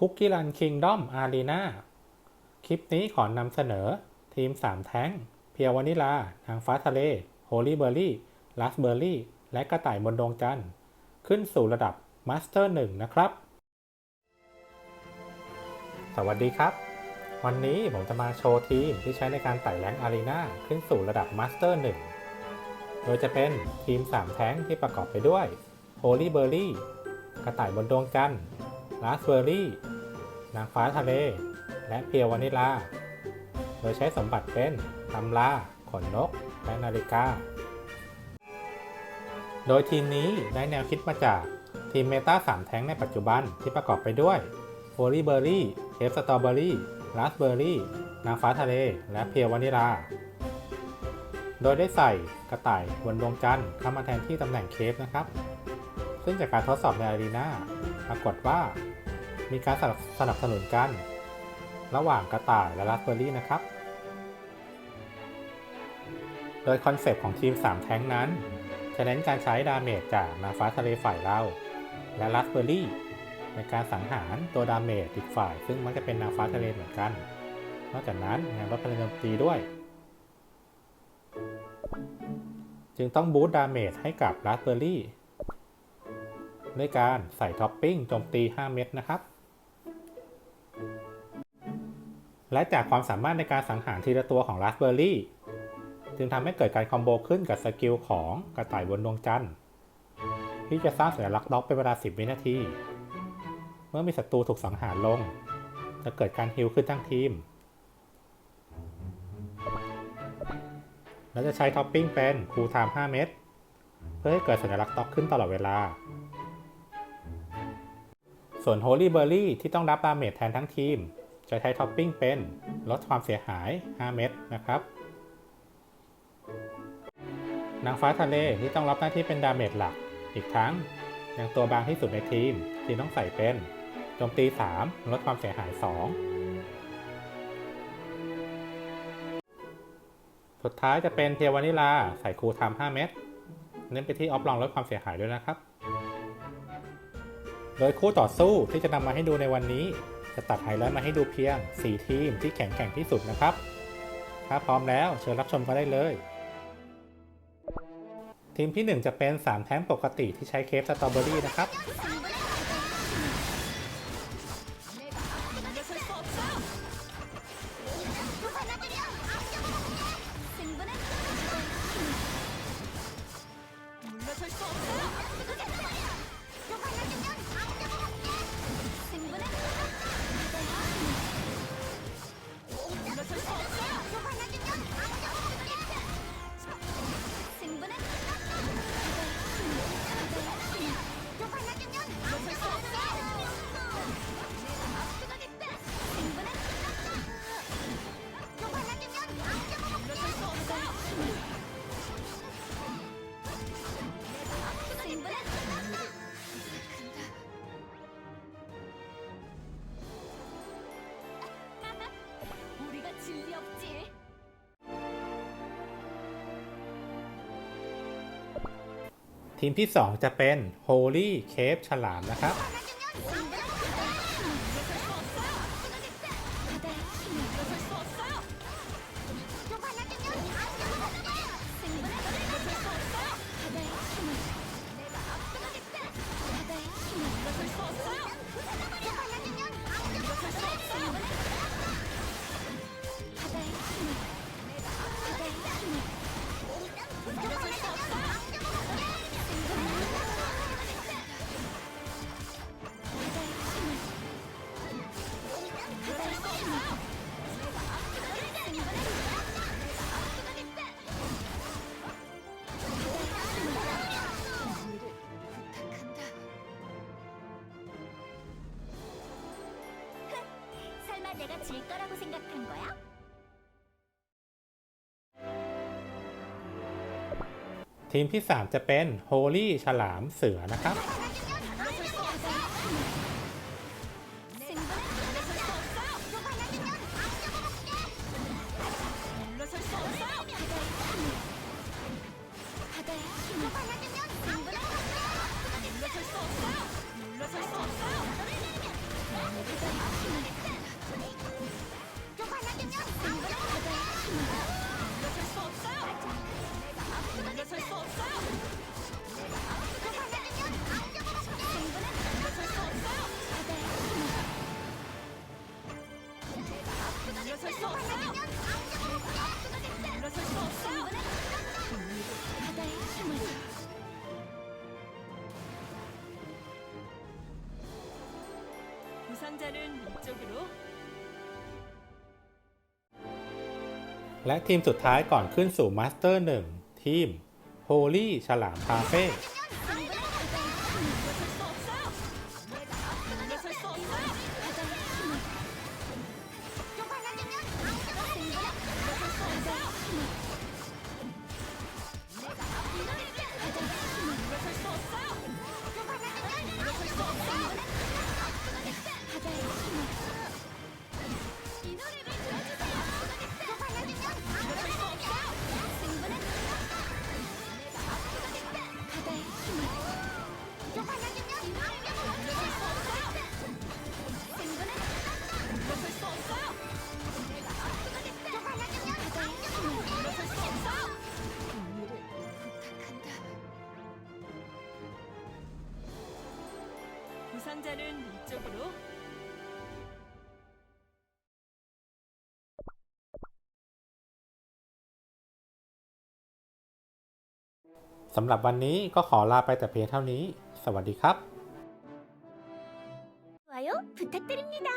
คุกกี้รันคิงดอมอารีนาคลิปนี้ขอนำเสนอ ทีม 3 แท้ง เพียววานิลา นางฟ้าทะเล โฮลี่เบอร์รี่ลัสเบอร์รี่ และกระต่ายบนดวงจันทร์ขึ้นสู่ระดับมาสเตอร์1นะครับ สวัสดีครับ วันนี้ผมจะมาโชว์ทีมที่ใช้ในการไต่แรงอารีนาขึ้นสู่ระดับมาสเตอร์1โดยจะเป็นทีม 3 แท้งที่ประกอบไปด้วยโฮลี่เบอร์รี่กระต่ายบนดวงจันทร์ ราสเบอร์รี่ นางฟ้าทะเล และเพียววานิลา โดยใช้สมบัติเป็นตำราขนนก และนาฬิกา โดยทีมนี้ได้แนวคิดมาจากทีมเมตา3แท้งในปัจจุบันที่ประกอบไปด้วยโฮลี่เบอร์รี่เคฟสตรอเบอร์รี่ราสเบอร์รี่ นางฟ้าทะเล และเพียววานิลา โดยได้ใส่กระต่ายบนดวงจันทร์เข้ามาแทนที่ตำแหน่งเคฟนะครับ ซึ่งจากการทดสอบในอารีนาปรากฏว่า มีการสนับสนุนกัน ระหว่างกระต่ายและราสเบอร์รี่นะครับ โดยคอนเซปต์ของทีม 3 แท้งนั้น จะเน้นการใช้ดาเมจจากนางฟ้าทะเลฝ่ายเรา และราสเบอร์รี่ในการสังหารตัวดาเมจอีกฝ่าย ซึ่งมักจะเป็นนางฟ้าทะเลเหมือนกัน นอกจากนั้นยังลดพลังโจมตีด้วย จึงต้องบูตดาเมจให้กับราสเบอร์รี่ด้วยการใส่ท็อปปิ้งโจมตี 5 เม็ดนะครับ และจากความสามารถในการสังหารทีละตัวของราสเบอร์รี่จึงทำให้เกิดการคอมโบขึ้นกับสกิลของกระต่ายบนดวงจันทร์ ที่จะสร้างสัญลักษณ์ล็อกเป็นเวลา 10 วินาที เมื่อมีศัตรูถูกสังหารลง จะเกิดการฮิลขึ้นทั้งทีม และจะใช้ท็อปปิ้งเป็นคูลไทม์5เม็ดเพื่อให้เกิดสัญลักษณ์ล็อกขึ้นตลอดเวลา ส่วน Holy Berry ที่ต้องรับดาเมจแทนทั้งทีม จะใช้ท็อปปิ้งเป็นลดความเสียหาย 5 เม็ดนะครับ นางฟ้าทะเลที่ต้องรับหน้าที่เป็นดาเมจหลัก อีกทั้งยังตัวบางที่สุดในทีมที่ต้องใส่เป็นโจมตี 3 ลดความเสียหาย 2 สุดท้ายจะเป็นเทวานิลาใส่คูไทม์5เม็ดเน้นไปที่ออฟลองลดความเสียหายด้วยนะครับ โดยคู่ต่อสู้ที่จะนำมาให้ดูในวันนี้ จะตัดไฮไลท์มาให้ดูเพียง 4 ทีมที่แข็งแกร่งที่สุดนะครับ ถ้าพร้อมแล้วเชิญรับชมกันได้เลย ทีมที่ 1 จะเป็น 3 แท้งปกติที่ใช้เคฟสตรอเบอรี่นะครับ ทีมที่ 2 จะเป็น Holy Cave ฉลามนะครับ 내가 질 거라고 생각한 거야?ที ทีมที่ 3 จะเป็น Holy ฉลามเสือนะครับ 상자는 이쪽으로. และทีมสุดท้ายก่อนขึ้นสู่มาสเตอร์ 1 ทีม Holy ฉลามคาเฟ่ 부상자는 이쪽으로. สำหรับวันนี้ก็ขอลาไปแต่เพียงเท่านี้ สวัสดีครับ 좋아요 부탁드립니다.